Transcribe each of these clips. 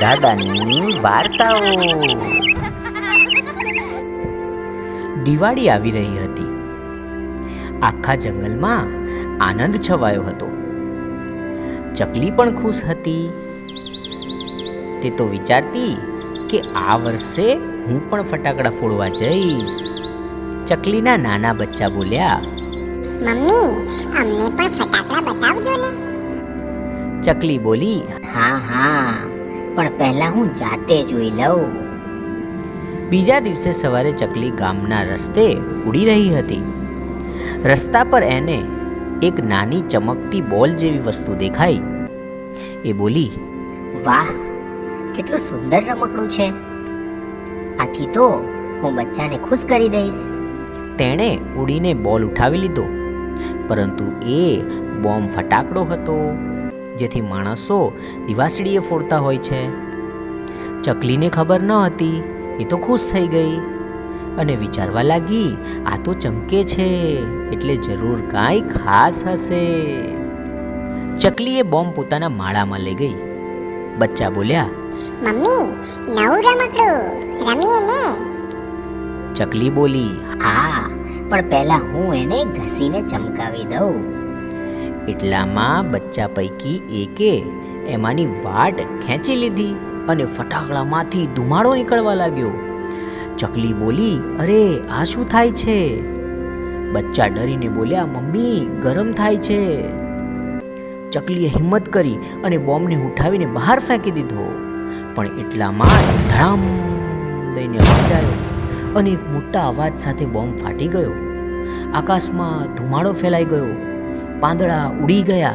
દાદાની વાર્તાઓ. દિવાળી આવી રહી હતી. આખા જંગલમાં આનંદ છવાયો હતો. ચકલી પણ ખુશ હતી. તે તો વિચારતી કે આ વર્ષે હું પણ ફટાકડા ફોડવા જઈશ. ચકલીના નાના બચ્ચા બોલ્યા મમ્મી અમને પણ ફટાકડા બતાવજો ને. ચકલી બોલી હા હા. પણ પહેલા હું જાતે જોઈ લઉં. બીજા દિવસે સવારે ચકલી ગામના રસ્તે ઉડી રહી હતી. રસ્તા પર એને એક નાની ચમકતી બોલ જેવી વસ્તુ દેખાઈ. એ બોલી વાહ કેટલું સુંદર રમકડું છે. આથી તો હું બચ્ચાને ખુશ કરી દઈશ. તેણે ઉડીને બોલ ઉઠાવી લીધો. પરંતુ એ બોમ્બ ફટાકડો હતો. જેથી માણસો દિવાસળીએ ફોડતા હોય છે. ચકલીને ખબર ન હતી એ તો ખુશ થઈ ગઈ. અને વિચારવા લાગી આ તો ચમકે છે એટલે જરૂર કાંઈ ખાસ હશે. ચકલીએ બોમ્બ પોતાના માળામાં લઈ ગઈ. બચ્ચા બોલ્યા મમ્મી નવું રમકડું રમીએ ને. ચકલી બોલી હા પણ પહેલા હું એને ઘસીને ચમકાવી દઉં. એટલામાં બચ્ચા પૈકી એકે એમાંની વાટ ખેંચી લીધી અને ફટાકડામાંથી ધુમાડો નીકળવા લાગ્યો. ચકલી બોલી, અરે, આ શું થાય છે? બચ્ચા ડરીને બોલ્યા, મમ્મી, ગરમ થાય છે. ચકલીએ હિંમત કરી અને બોમ્બને ઉઠાવીને બહાર ફેંકી દીધો. પણ એટલામાં ધડામ દઈને અવાજ આવ્યો અને એક મોટા અવાજ સાથે બોમ્બ ફાટી ગયો. આકાશમાં ધુમાડો ફેલાઈ ગયો. પાંદડા ઉડી ગયા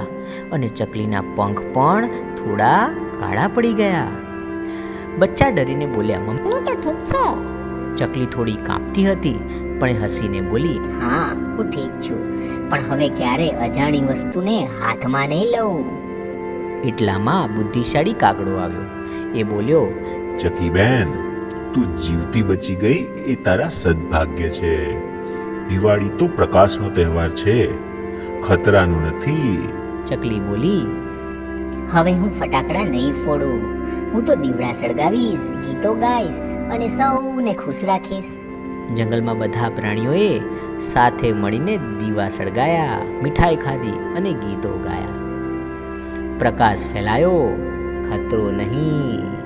અને ચકલીના પંખ પણ થોડા કાળા પડી ગયા. બચ્ચા ડરીને બોલ્યા મમ્મી. તો ઠીક છે? ચકલી થોડી કાંપતી હતી પણ હસીને બોલી હા હું ઠીક છું પણ હવે ક્યારે અજાણી વસ્તુને હાથમાં નહીં લઉં? એટલામાં બુદ્ધિશાળી કાગડો આવ્યો. એ બોલ્યો ચકી બેન તું જીવતી બચી ગઈ એ તારા સદભાગ્ય છે. દિવાળી તો પ્રકાશનો તહેવાર છે. ખતરાનું નથી. ચકલી બોલી, હવે હું ફટાકડા નહીં ફોડું. હું તો દીવડા સળગાવીશ, ગીતો ગાઈશ અને સૌને ખુશ રાખીશ. જંગલમાં બધા પ્રાણીઓએ સાથે મળીને દીવા સળગાયા, મીઠાઈ ખાધી અને ગીતો ગાયા. પ્રકાશ ફેલાયો, ખતરો નહીં.